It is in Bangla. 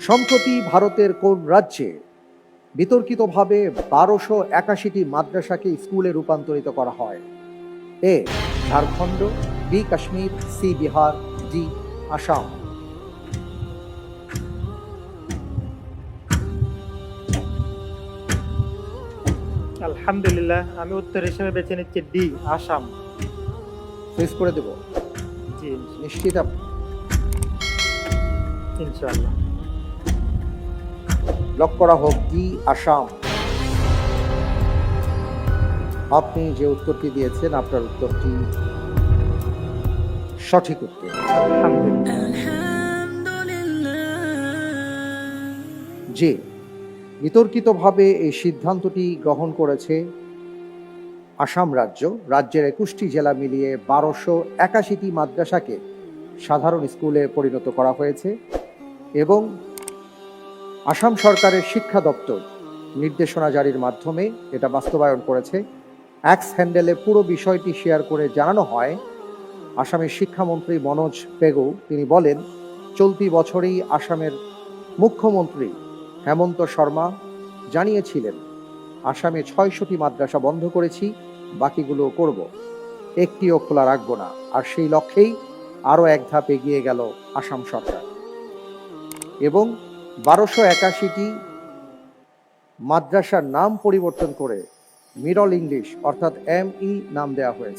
সম্প্রতি ভারতের কোন রাজ্যে বিতর্কিতভাবে বারোশো একাশিটি মাদ্রাসাকে স্কুলে রূপান্তরিত করা হয়? A Jharkhand B Kashmir C Bihar D Assam. আলহামদুলিল্লাহ আমি উত্তর হিসেবে বেছে নিচ্ছি ডি আসাম। ফেস করে দেব। জি নিশ্চিত আপ- ইনশাআল্লাহ। করা হোক ডি আসাম। আপনি যে উত্তরটি দিয়েছেন আপনার উত্তরটি সঠিক উত্তর। যে বিতর্কিতভাবে এই সিদ্ধান্তটি গ্রহণ করেছে আসাম রাজ্য। রাজ্যের একুশটি জেলা মিলিয়ে বারোশো একাশিটি মাদ্রাসাকে সাধারণ স্কুলে পরিণত করা হয়েছে। এবং আসাম সরকারের শিক্ষা দপ্তর নির্দেশনা জারির মাধ্যমে এটা বাস্তবায়ন করেছে। অ্যাক্স হ্যান্ডেলে পুরো বিষয়টি শেয়ার করে জানানো হয়। আসামের শিক্ষামন্ত্রী মনোজ পেগু, তিনি বলেন, চলতি বছরেই আসামের মুখ্যমন্ত্রী হেমন্ত শর্মা জানিয়েছিলেন, আসামে ছয়শটি মাদ্রাসা বন্ধ করেছি, বাকিগুলো করব। একটিও খোলা রাখব না। আর সেই লক্ষ্যেই আরও এক ধাপ এগিয়ে গেল আসাম সরকার। এবং বারোশো একাশিটি মাদ্রাসার নাম পরিবর্তন করে মিডল ইংলিশ, অর্থাৎ এম ই নাম দেওয়া হয়েছে।